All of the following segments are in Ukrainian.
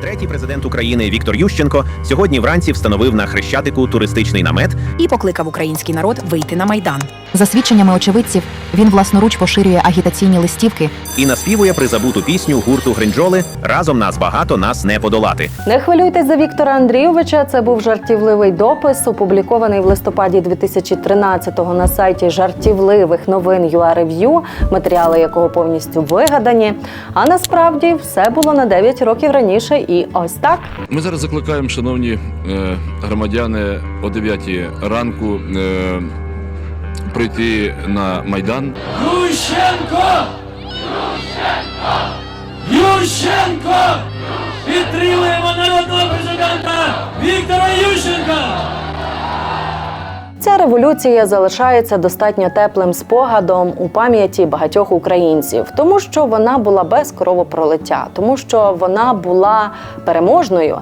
Третій президент України Віктор Ющенко сьогодні вранці встановив на хрещатику туристичний намет і покликав український народ вийти на майдан. За свідченнями очевидців, він власноруч поширює агітаційні листівки. і наспівує призабуту пісню гурту Гринджоли Разом нас багато, нас не подолати. Не хвилюйтесь за Віктора Андрійовича. Це був жартівливий допис, опублікований в листопаді 2013-го на сайті жартівливих новин Review, матеріали якого повністю вигадані. А насправді все було на 9 років раніше, і ось так. Ми зараз закликаємо, шановні е, громадяни, о 9 ранку е, прийти на майдан. Ющенко! Ющенко! Ющенко! Підтримуємо народного президента Віктора Ющенка! Ця революція залишається достатньо теплим спогадом у пам'яті багатьох українців, тому що вона була без кровопролиття, тому що вона була переможною,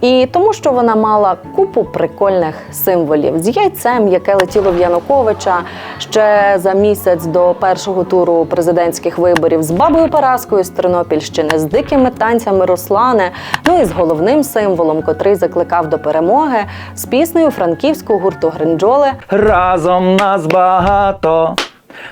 і тому, що вона мала купу прикольних символів з яйцем, яке летіло в Януковича ще за місяць до першого туру президентських виборів, з бабою Параскою з Тернопільщини, з дикими танцями Руслане. Ну і з головним символом, котрий закликав до перемоги, з піснею франківського гурту Гринджоли Разом нас багато,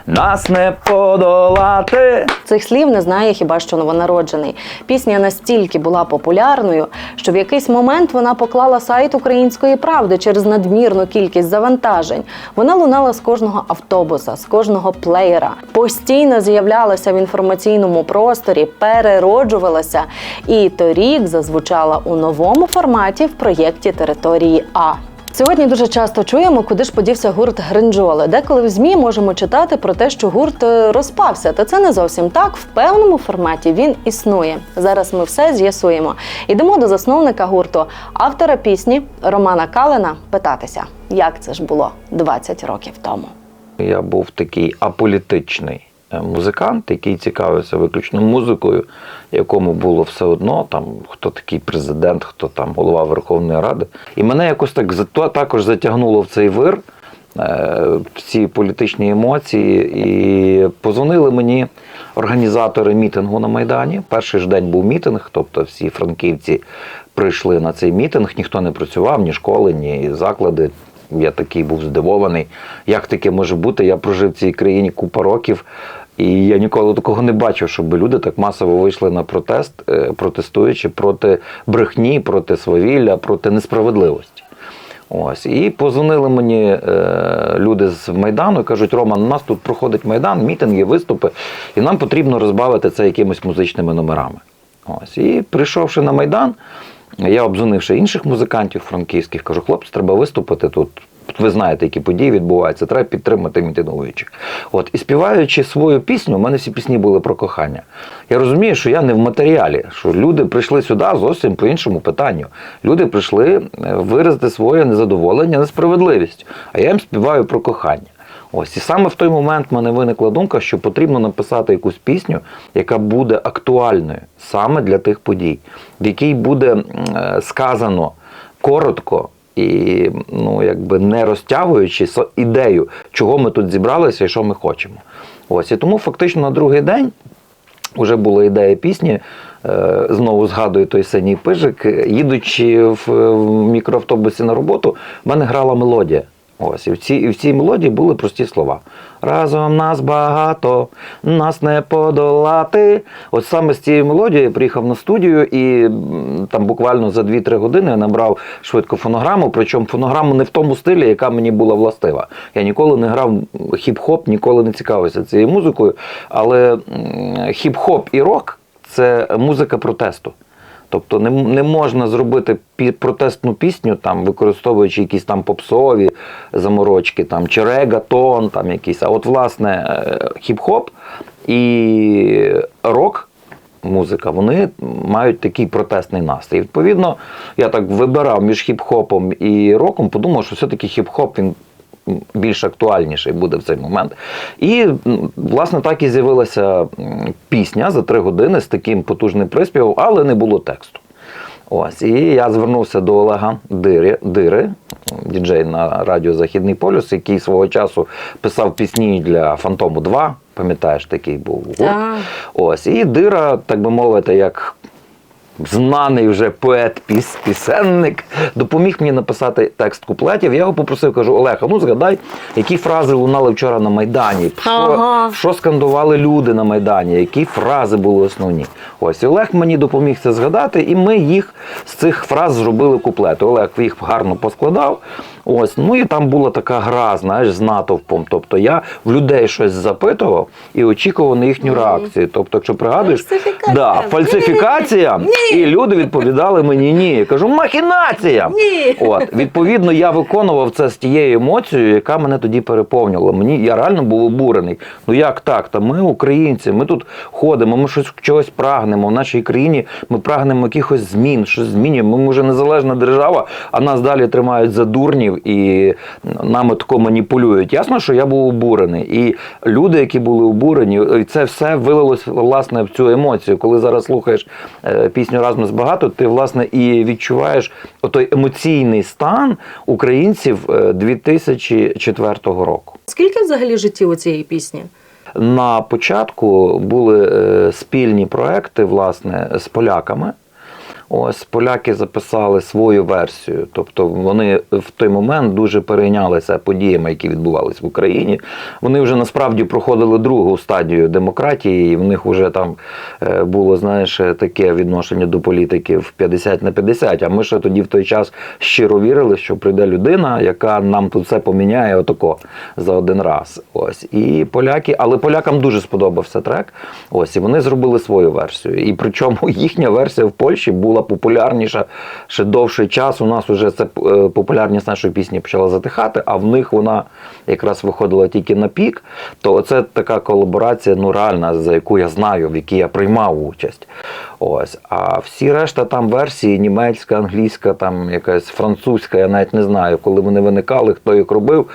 нас не подолати. Цих слів не знає хіба що новонароджений. Пісня настільки була популярною, що в якийсь момент вона поклала сайт української правди через надмірну кількість завантажень. Вона лунала з кожного автобуса, з кожного плеєра, постійно з'являлася в інформаційному просторі, перероджувалася і торік зазвучала у новому форматі в проєкті Території А. Сьогодні дуже часто чуємо, куди ж подівся гурт Гринджоли. Деколи в ЗМІ можемо читати про те, що гурт е, розпався. Та це не зовсім так. В певному форматі він існує. Зараз ми все з'ясуємо. Йдемо до засновника гурту, автора пісні Романа Калина, питатися, як це ж було 20 років тому. Я був такий аполітичний музикант, який цікавився виключно музикою, якому було все одно, там хто такий президент, хто там голова Верховної Ради. І мене якось так також затягнуло в цей вир. е, в ці політичні емоції, і позвонили мені організатори мітингу на Майдані. Перший ж день був мітинг, тобто всі франківці прийшли на цей мітинг, ніхто не працював, ні школи, ні заклади. Я такий був здивований. Як таке може бути? Я прожив в цій країні купа років, і я ніколи такого не бачив, щоб люди так масово вийшли на протест, е, протестуючи проти брехні, проти свавілля, проти несправедливості. Ось і позвонили мені е, люди з Майдану і кажуть: Роман, у нас тут проходить майдан, мітинги, виступи, і нам потрібно розбавити це якимись музичними номерами. Ось і прийшовши на майдан, я обзвонивши інших музикантів франківських, кажу, хлопці, треба виступити тут. Ви знаєте, які події відбуваються, треба підтримати мітингуючих. От і співаючи свою пісню, у мене всі пісні були про кохання. Я розумію, що я не в матеріалі, що люди прийшли сюди зовсім по іншому питанню. Люди прийшли е, виразити своє незадоволення несправедливістю, а я їм співаю про кохання. Ось і саме в той момент в мене виникла думка, що потрібно написати якусь пісню, яка буде актуальною саме для тих подій, в якій буде е, сказано коротко і ну, якби не розтягуючи ідею, чого ми тут зібралися і що ми хочемо. Ось і тому фактично на другий день. Уже була ідея пісні, е, знову згадую той синій пижик. Їдучи в мікроавтобусі на роботу, в мене грала мелодія. Ось, і в цій, і в цій мелодії були прості слова. Разом нас багато, нас не подолати. От саме з цією мелодією я приїхав на студію і там буквально за 2-3 години я набрав швидко фонограму, причому фонограму не в тому стилі, яка мені була властива. Я ніколи не грав хіп-хоп, ніколи не цікавився цією музикою, але хіп-хоп і рок це музика протесту. Тобто не, не можна зробити пі- протестну пісню, там, використовуючи якісь там попсові заморочки, там, чи регатон, там якісь. А от, власне, е, хіп-хоп і рок. Музика, вони мають такий протестний настрій. Відповідно, я так вибирав між хіп-хопом і роком, подумав, що все-таки хіп-хоп він більш актуальніший буде в цей момент. І власне так і з'явилася пісня за три години з таким потужним приспівом, але не було тексту. Ось, і я звернувся до Олега Дири, Дири, діджей на радіо Західний полюс, який свого часу писав пісні для Фантому 2. Пам'ятаєш, такий був гурт. Ось, і Дира, так би мовити, як знаний вже поет, піс, пісенник, допоміг мені написати текст куплетів. Я його попросив, кажу, Олег, а ну згадай, які фрази лунали вчора на Майдані, що, Ага. що скандували люди на Майдані, які фрази були основні. Ось і Олег мені допоміг це згадати, і ми їх з цих фраз зробили куплети. Олег їх гарно поскладав. Ось, ну і там була така гра, знаєш, з натовпом. Тобто я в людей щось запитував і очікував на їхню реакцію. Тобто, якщо пригадуєш, Фальсифікація. да, фальсифікація, і люди відповідали мені ні. Я кажу, махінація. Ні. От, відповідно, я виконував це з тією емоцією, яка мене тоді переповнювала. Мені я реально був обурений. Ну як так? Та ми українці, ми тут ходимо, ми щось чогось прагнемо. В нашій країні ми прагнемо якихось змін, щось змінюємо. Ми вже незалежна держава, а нас далі тримають за дурнів і нами тако маніпулюють. Ясно, що я був обурений. І люди, які були обурені, і це все вилилось власне в цю емоцію. Коли зараз слухаєш е, пісню разом з багато, ти власне і відчуваєш отой емоційний стан українців е, 2004 року. Скільки взагалі життів у цієї пісні? На початку були е, спільні проекти власне з поляками. Ось поляки записали свою версію, тобто вони в той момент дуже перейнялися подіями, які відбувалися в Україні. Вони вже насправді проходили другу стадію демократії, і в них вже там е, було знаєш таке відношення до політиків 50 на 50. А ми ще тоді в той час щиро вірили, що прийде людина, яка нам тут все поміняє отако за один раз. Ось і поляки, але полякам дуже сподобався трек. Ось і вони зробили свою версію. І причому їхня версія в Польщі була популярніша ще довший час. У нас вже це е, популярність нашої пісні почала затихати, а в них вона якраз виходила тільки на пік. То це така колаборація, ну реальна, за яку я знаю, в якій я приймав участь. Ось. А всі решта там версії німецька, англійська, там якась французька, я навіть не знаю, коли вони виникали, хто їх робив.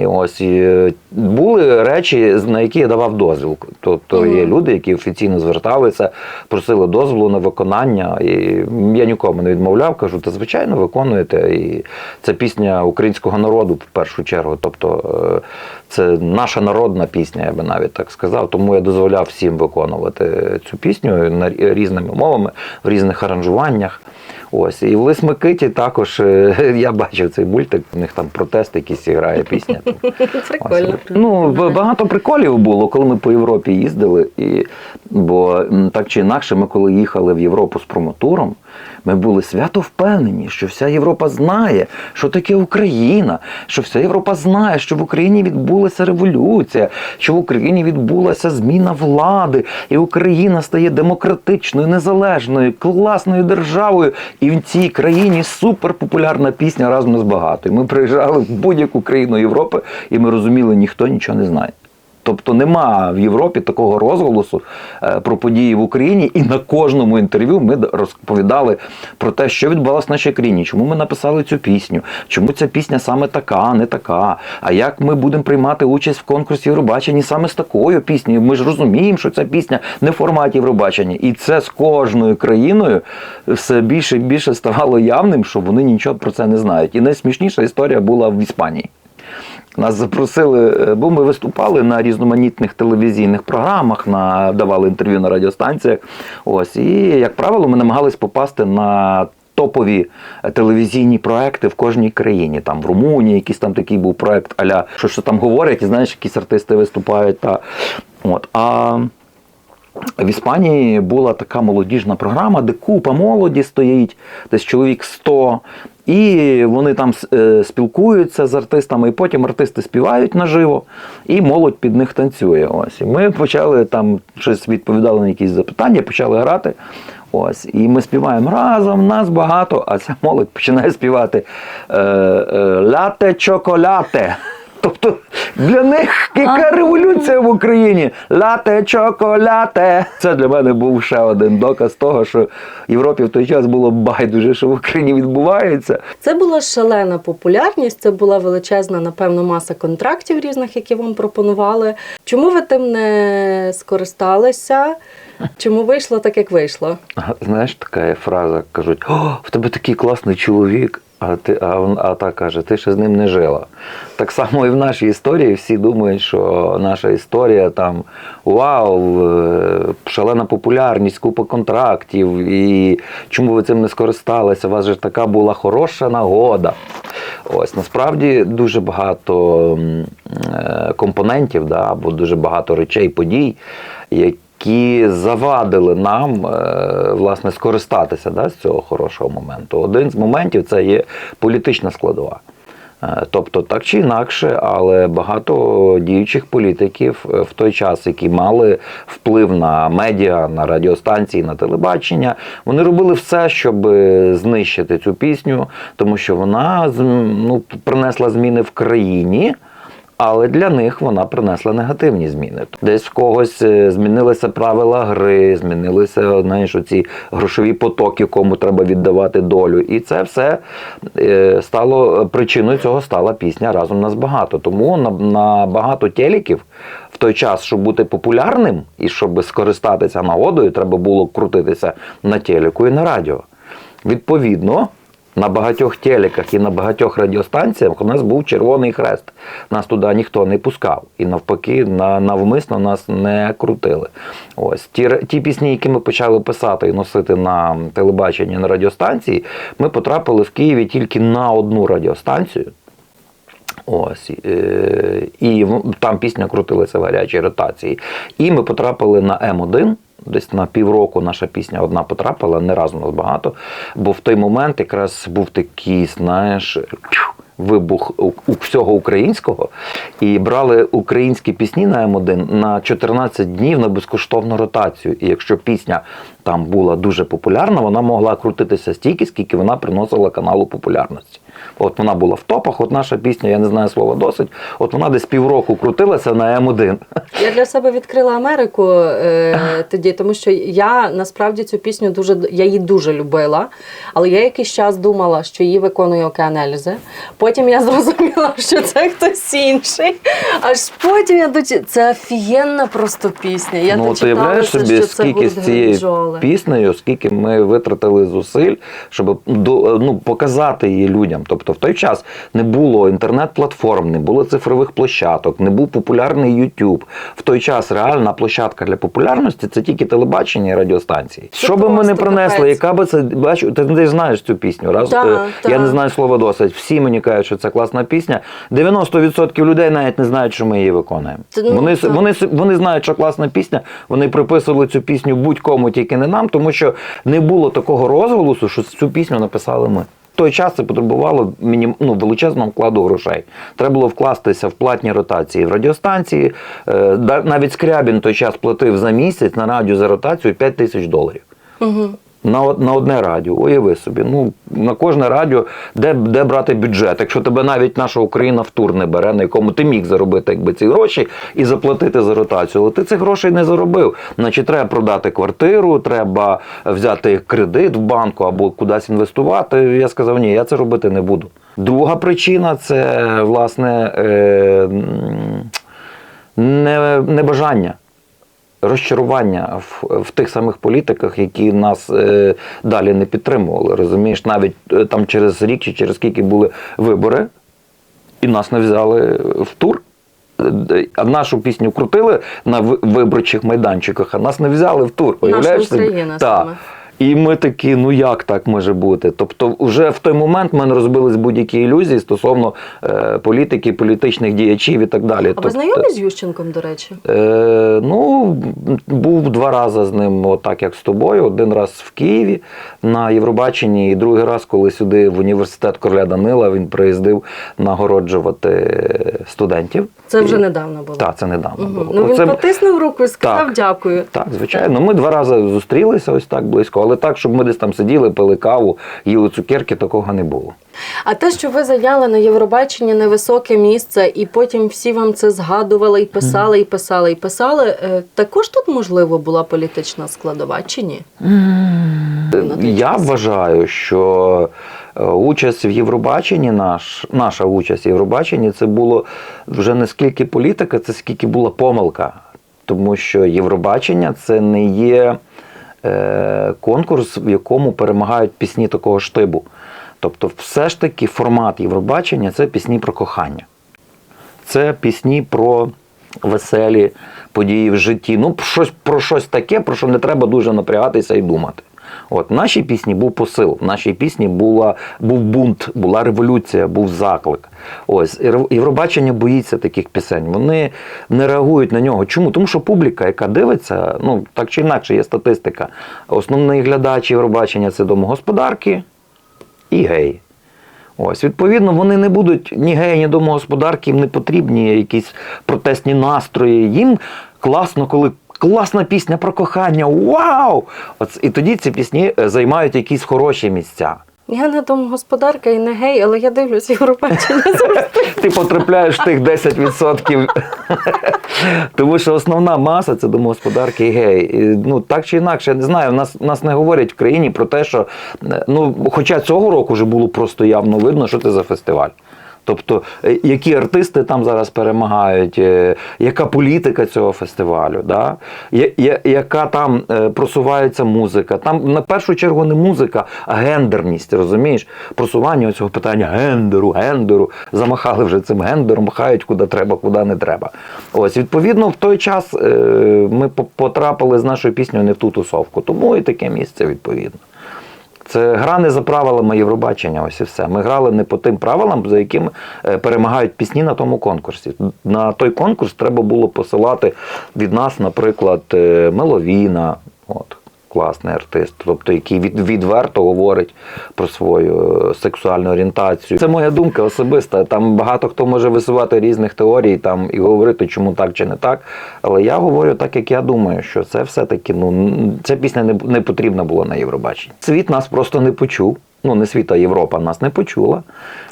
І ось і е, були речі, на які я давав дозвіл. Тобто є люди, які офіційно зверталися, просили дозволу на виконання. І я нікому не відмовляв, кажу, та звичайно виконуєте. І це пісня українського народу в першу чергу. Тобто е, це наша народна пісня, я би навіть так сказав. Тому я дозволяв всім виконувати цю пісню на різними мовами, в різних аранжуваннях. Ось і в Лис Микиті також е, я бачив цей мультик. У них там протест якийсь грає пісня. Прикольно. Ось. Ну, багато приколів було, коли ми по Європі їздили. І, бо так чи інакше, ми коли їхали в Європу з промотуром, ми були свято впевнені, що вся Європа знає, що таке Україна, що вся Європа знає, що в Україні відбулася революція, що в Україні відбулася зміна влади, і Україна стає демократичною, незалежною, класною державою. І в цій країні суперпопулярна пісня разом з багатою. Ми приїжджали в будь-яку країну Європи, і ми розуміли, ніхто нічого не знає. Тобто нема в Європі такого розголосу е, про події в Україні, і на кожному інтерв'ю ми розповідали про те, що відбувалося в нашій країні, чому ми написали цю пісню, чому ця пісня саме така, не така. А як ми будемо приймати участь в конкурсі Євробачення саме з такою піснею? Ми ж розуміємо, що ця пісня не в форматі Євробачення. І це з кожною країною все більше і більше ставало явним, що вони нічого про це не знають. І найсмішніша історія була в Іспанії. Нас запросили, е, бо ми виступали на різноманітних телевізійних програмах, на, давали інтерв'ю на радіостанціях. Ось, і, як правило, ми намагались попасти на топові е, телевізійні проекти в кожній країні. Там в Румунії якийсь там такий був проект, аля що, що там говорять, і знаєш, якісь артисти виступають. Та, от, а в Іспанії була така молодіжна програма, де купа молоді стоїть, десь чоловік 100, і вони там е, спілкуються з артистами, і потім артисти співають наживо, і молодь під них танцює. Ось. І ми почали там щось відповідали на якісь запитання, почали грати. Ось, і ми співаємо разом, нас багато, а ця молодь починає співати е, е, ляте чоколяте. Тобто для них яка революція в Україні? Лате чоколяте. Це для мене був ще один доказ того, що Європі в той час було байдуже, що в Україні відбувається. Це була шалена популярність, це була величезна, напевно, маса контрактів різних, які вам пропонували. Чому ви тим не скористалися? Чому вийшло так, як вийшло? Знаєш, така фраза, кажуть: О, в тебе такий класний чоловік. А, ти, а, а та каже, ти ще з ним не жила. Так само і в нашій історії всі думають, що наша історія там вау, е, шалена популярність, купа контрактів, і чому ви цим не скористалися? У вас же така була хороша нагода. Ось насправді дуже багато е, компонентів, да, або дуже багато речей, подій, які завадили нам е, власне скористатися да, з цього хорошого моменту. Один з моментів це є політична складова. Е, Тобто, так чи інакше, але багато діючих політиків е, в той час, які мали вплив на медіа, на радіостанції, на телебачення, вони робили все, щоб знищити цю пісню, тому що вона ну, принесла зміни в країні. Але для них вона принесла негативні зміни. Десь в когось е, змінилися правила гри, змінилися знаєш, ці грошові потоки, кому треба віддавати долю. І це все е, стало причиною цього стала пісня разом нас багато. Тому на, на багато телеків в той час, щоб бути популярним і щоб скористатися нагодою, треба було крутитися на телеку і на радіо. Відповідно, на багатьох телеках і на багатьох радіостанціях у нас був Червоний Хрест. Нас туди ніхто не пускав. І навпаки, на, навмисно нас не крутили. Ось ті, ті пісні, які ми почали писати і носити на телебаченні на радіостанції, ми потрапили в Києві тільки на одну радіостанцію. Ось е, і там пісня крутилася в гарячій ротації. І ми потрапили на М1. Десь на півроку наша пісня одна потрапила, не разу нас багато. Бо в той момент якраз був такий, знаєш, вибух у у всього українського. І брали українські пісні на М1 на 14 днів на безкоштовну ротацію. І якщо пісня там була дуже популярна, вона могла крутитися стільки, скільки вона приносила каналу популярності. От вона була в топах, от наша пісня, я не знаю слова досить. От вона десь півроку крутилася на М1. Я для себе відкрила Америку е, тоді, тому що я насправді цю пісню дуже я її дуже любила. Але я якийсь час думала, що її виконує Океанельзе. Потім я зрозуміла, що це хтось інший. Аж потім я доті... Це офігенна просто пісня. Я ну, ти уявляєш собі, що це скільки з цією Гринджоли. піснею, скільки ми витратили зусиль, щоб ну, показати її людям. Тобто в той час не було інтернет-платформ, не було цифрових площадок, не був популярний YouTube. В той час реальна площадка для популярності це тільки телебачення і радіостанції. Це Що би ми не принесли, капець. яка би це бачу, ти, ж знаєш цю пісню. Раз Так, е, я так. не знаю слова досить. Всі мені кажуть, що це класна пісня. 90% людей навіть не знають, що ми її виконуємо. Це, ну, вони, вони, вони знають, що класна пісня. Вони приписували цю пісню будь-кому, тільки не нам, тому що не було такого розголосу, що цю пісню написали ми. Той час це потребувало мінім, ну, величезного вкладу грошей. Треба було вкластися в платні ротації в радіостанції. Е, навіть Скрябін той час платив за місяць на радіо за ротацію 5 тисяч доларів. Угу. На, на одне радіо, уяви собі. Ну, на кожне радіо, де, де брати бюджет. Якщо тебе навіть наша Україна в тур не бере, на якому ти міг заробити якби, ці гроші і заплатити за ротацію, але ти цих грошей не заробив. Значить, треба продати квартиру, треба взяти кредит в банку або кудись інвестувати. Я сказав, ні, я це робити не буду. Друга причина це власне е, не, небажання розчарування в, в тих самих політиках, які нас е, далі не підтримували. Розумієш, навіть е, там через рік чи через скільки були вибори, і нас не взяли в тур. Е, А нашу пісню крутили на ви- виборчих майданчиках, а нас не взяли в тур. Наша? Україна Так. саме. І ми такі, ну як так може бути? Тобто, вже в той момент в мене розбились будь-які ілюзії стосовно е, політики, політичних діячів і так далі. А ви Тобто- знайомі з Ющенком, до речі? Е, ну, був два рази з ним, отак як з тобою. Один раз в Києві на Євробаченні, і другий раз, коли сюди в університет Короля Данила він приїздив нагороджувати студентів. Це вже І- недавно було. Так, це недавно Угу. було. Ну він Оце- потиснув руку і сказав Так. дякую. так, звичайно. Ми два рази зустрілися ось так близько, але так, щоб ми десь там сиділи, пили каву, їли цукерки, такого не було. А те, що ви зайняли на Євробаченні невисоке місце, і потім всі вам це згадували і писали, і писали, і писали. е, Також тут можливо була політична складова чи ні? Я вважаю, що е, участь в Євробаченні, наш, наша участь в Євробаченні, це було вже не скільки політика, це скільки була помилка. Тому що Євробачення це не є е, конкурс, в якому перемагають пісні такого штибу. Тобто, все ж таки формат Євробачення це пісні про кохання. Це пісні про веселі події в житті. Ну, щось про щось таке, про що не треба дуже напрягатися і думати. От нашій пісні був посил, в нашій пісні була, був бунт, була революція, був заклик. Ось Євробачення боїться таких пісень. Вони не реагують на нього. Чому? Тому що публіка, яка дивиться, ну так чи інакше, є статистика. Основний глядач Євробачення це домогосподарки і геї. Ось, відповідно, вони не будуть ні геї, ні домогосподарки, їм не потрібні якісь протестні настрої. Їм класно, коли класна пісня про кохання. Вау! От, і тоді ці пісні е, займають якісь хороші місця. Я не домогосподарка і не гей, але я дивлюсь Євробачення завжди. Ти потрапляєш в тих 10%. Тому що основна маса це домогосподарки і геї. І, Ну так чи інакше, я не знаю. Нас, нас не говорять в країні про те, що е, ну, хоча цього року вже було просто явно видно, що це за фестиваль. Тобто, е, які артисти там зараз перемагають, е, яка політика цього фестивалю, да? я- я- яка там е, просувається музика. Там на першу чергу не музика, а гендерність, розумієш? Просування цього питання гендеру, гендеру. Замахали вже цим гендером, махають куди треба, куди не треба. Ось, відповідно, в той час ми по- потрапили з нашою піснею не в ту тусовку. Тому і таке місце відповідно. Це гра не за правилами Євробачення, ось і все. Ми грали не по тим правилам, за якими е, перемагають пісні на тому конкурсі. На той конкурс треба було посилати від нас, наприклад, е, Меловіна, от, класний артист, тобто який від, відверто говорить про свою е, сексуальну орієнтацію. Це моя думка особиста. Там багато хто може висувати різних теорій там, і говорити, чому так чи не так. Але я говорю так, як я думаю, що це все-таки ну, це пісня не, не потрібна була на Євробаченні. Світ нас просто не почув. Ну, не світ, а Європа нас не почула.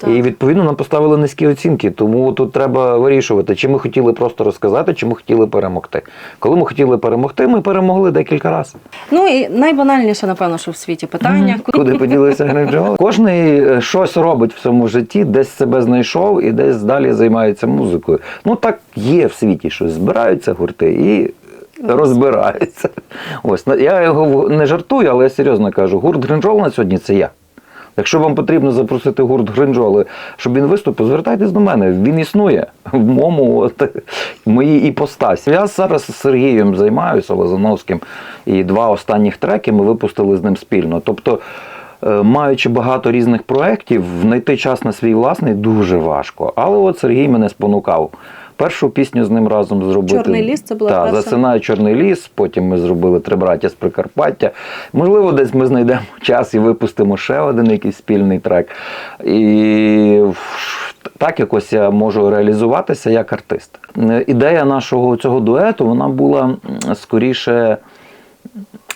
Так. І відповідно нам поставили низькі оцінки. Тому тут треба вирішувати, чи ми хотіли просто розказати, чи ми хотіли перемогти. Коли ми хотіли перемогти, ми перемогли декілька разів. Ну і найбанальніше, напевно, що в світі питання. Куди поділися гринджоли? Кожний е, щось робить в цьому житті, десь себе знайшов і десь далі займається музикою. Ну так є в світі, що збираються гурти і. Розбираються. Ось я його не жартую, але я серйозно кажу: гурт Гринджол на сьогодні це я. Якщо вам потрібно запросити гурт Гринджоли, щоб він виступив, звертайтесь до мене. Він існує в моєму от, моїй іпостасі. Я зараз з Сергієм займаюся Лозановським, і два останніх треки ми випустили з ним спільно. Тобто, е, маючи багато різних проєктів, знайти час на свій власний дуже важко. Але от Сергій мене спонукав. Першу пісню з ним разом зробити. «Чорний ліс» це була Так, перша? засинає чорний ліс. Потім ми зробили три браття з Прикарпаття. Можливо, десь ми знайдемо час і випустимо ще один якийсь спільний трек. І так якось я можу реалізуватися як артист. Ідея нашого цього дуету вона була скоріше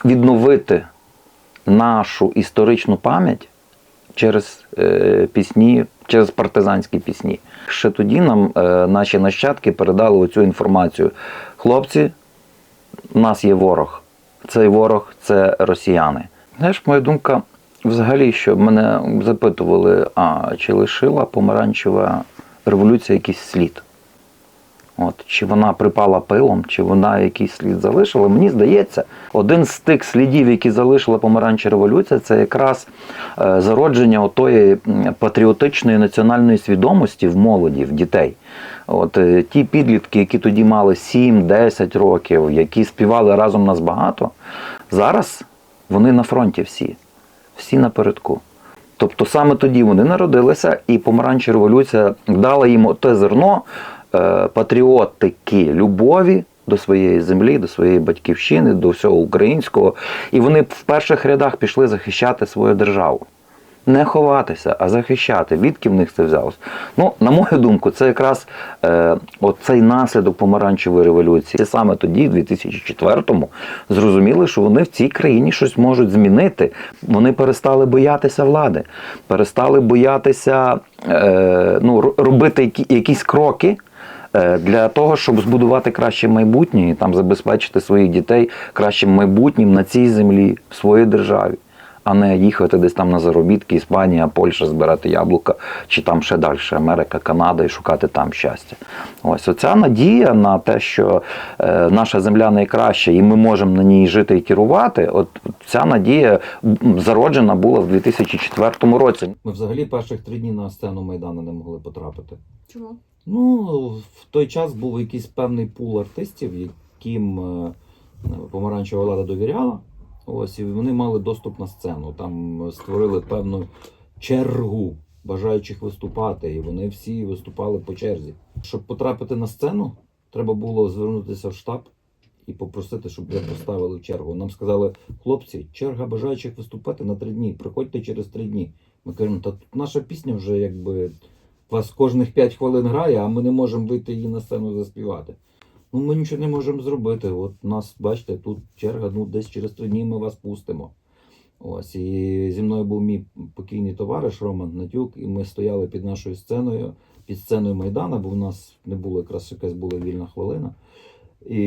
відновити нашу історичну пам'ять через е, пісні, через партизанські пісні. Ще тоді нам е, наші нащадки передали оцю інформацію. Хлопці, у нас є ворог. Цей ворог це росіяни. Знаєш, моя думка взагалі, що мене запитували, а чи лишила помаранчева революція якийсь слід? От, чи вона припала пилом, чи вона якийсь слід залишила. Мені здається, один з тих слідів, які залишила помаранча революція, це якраз е, зародження отої патріотичної національної свідомості в молоді, в дітей. От е, ті підлітки, які тоді мали 7-10 років, які співали разом нас багато, зараз вони на фронті всі, всі напередку. Тобто саме тоді вони народилися, і помаранчева революція дала їм те зерно патріотики, любові до своєї землі, до своєї батьківщини, до всього українського. І вони в перших рядах пішли захищати свою державу. Не ховатися, а захищати. Відки в них це взялось? Ну, на мою думку, це якраз е, оцей наслідок помаранчевої революції. Саме тоді, в 2004-му, зрозуміли, що вони в цій країні щось можуть змінити. Вони перестали боятися влади, перестали боятися е, ну, робити які, якісь кроки. Е, Для того, щоб збудувати краще майбутнє і там забезпечити своїх дітей кращим майбутнім на цій землі, в своїй державі. а не їхати десь там на заробітки, Іспанія, Польща, збирати яблука, чи там ще далі, Америка, Канада і шукати там щастя. Ось оця надія на те, що е, наша земля найкраща, і ми можемо на ній жити і керувати. От ця надія зароджена була в 2004 році. Ми взагалі перших три дні на сцену Майдану не могли потрапити. Чому? Ну, в той час був якийсь певний пул артистів, яким е, помаранчева влада довіряла. Ось, і вони мали доступ на сцену. Там створили певну чергу бажаючих виступати, і вони всі виступали по черзі. Щоб потрапити на сцену, треба було звернутися в штаб і попросити, щоб я поставили чергу. Нам сказали, хлопці, черга бажаючих виступати на три дні. Приходьте через три дні. Ми кажемо, та тут наша пісня вже якби вас кожних 5 хвилин грає, а ми не можемо вийти її на сцену заспівати. Ну, ми нічого не можемо зробити. От нас, бачите, тут черга, ну десь через три дні ми вас пустимо. Ось, і зі мною був мій покійний товариш Роман Натюк, і ми стояли під нашою сценою, під сценою Майдана, бо в нас не було якраз якась була вільна хвилина. І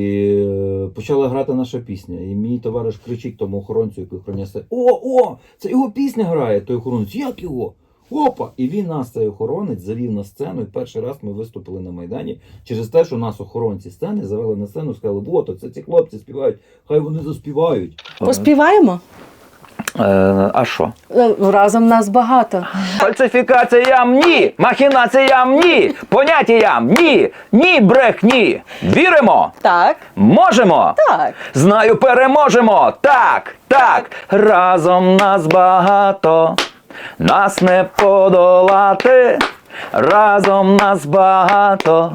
е, почала грати наша пісня. І мій товариш кричить тому охоронцю, який охороняє О, о! Це його пісня грає! Той охоронець, як його? Опа! І він нас, цей охоронець, завів на сцену. І перший раз ми виступили на Майдані через те, що нас охоронці сцени завели на сцену, сказали, от, це ці хлопці співають, хай вони заспівають. Поспіваємо? Е, а що? Е, Разом нас багато. Фальсифікаціям ні, махінаціям ні, поняттям ні, ні брехні. Віримо, Так, можемо. так. Знаю, переможемо. Так, так. Разом нас багато, нас не подолати. Разом нас багато,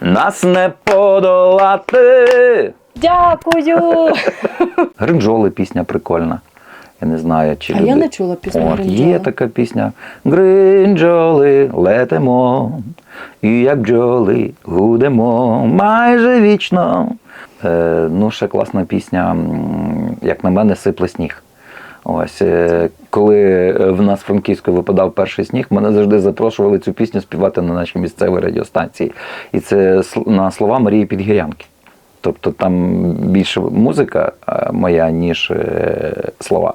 нас не подолати. Дякую. Гринджоли пісня прикольна. Я не знаю, чи А люди... я не чула пісню От, «Гринджоли». Є така пісня. Гринджоли летимо, і як бджоли гудемо майже вічно. Е, ну, ще класна пісня, як на мене, сипле сніг. Ось, е, коли в нас в Франківську випадав перший сніг, мене завжди запрошували цю пісню співати на нашій місцевій радіостанції. І це на слова Марії Підгірянки. Тобто там більше музика е, моя, ніж е, слова.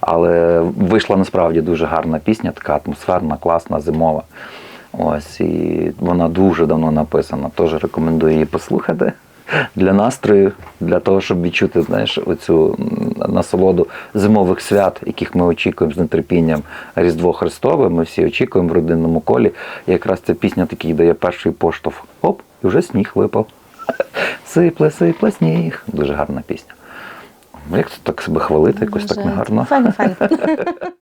Але вийшла насправді дуже гарна пісня, така атмосферна, класна, зимова. Ось, і вона дуже давно написана. Теж рекомендую її послухати для настрою, для того, щоб відчути знаєш, оцю насолоду зимових свят, яких ми очікуємо з нетерпінням Різдво Христове. Ми всі очікуємо в родинному колі. І якраз ця пісня такий дає перший поштовх. Оп, і вже сніг випав. Сипле, сипле сніг. Дуже гарна пісня. Як це так себе хвалити, якось так негарно. Файно, файно.